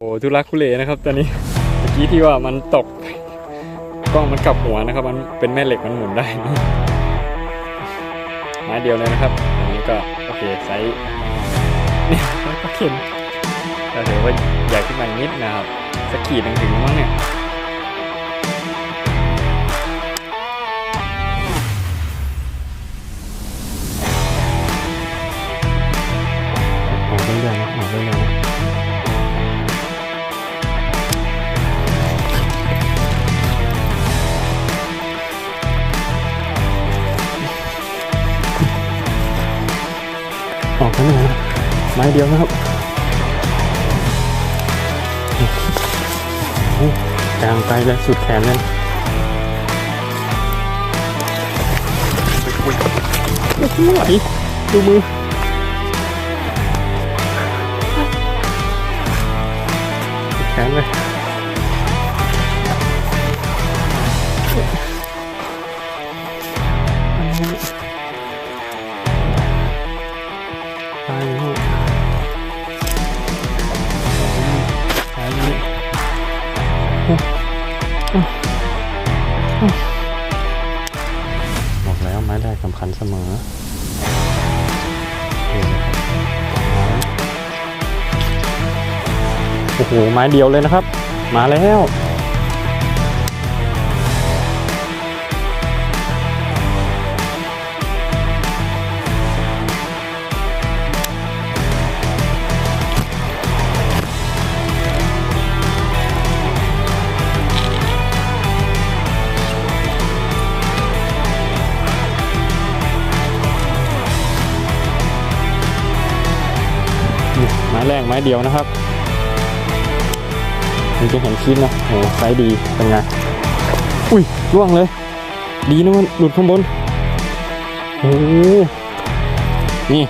โอ้ทุลักทุเลนะครับตอนนี้เมื่อกี้ที่ว่ามันตกกล้องมันกลับหัวนะครับ มันเป็นแม่เหล็กมันหมุนได้นะไม้เดียวเลยนะครับอันนี้ก็โอเคไซส์เนี่ยก็เข็นก็ถือว่าใหญ่ขึ้นมานิดนะครับสกีถึงถึงมั้งเนี่ยออกเรื่อยๆนะออกเรื่อยๆนะ ออกทั้งหมดไม้เดียวนะครับกลางไปเลยสุดแขนเลยโอ้โหไหวดูมือ ตายแล้วตายแล้วบอกแล้วไม้แรกสำคัญเสมอโอ้โหไม้เดียวเลยนะครับ มาแล้ว ม้แรกไม้เดียวนะครับมันจะเห็นคลิปนะโอ้ไซส์ดีเป็นไงอุ้ยร่วงเลย ดีนะมันหลุดข้างบนโอ้โหนี่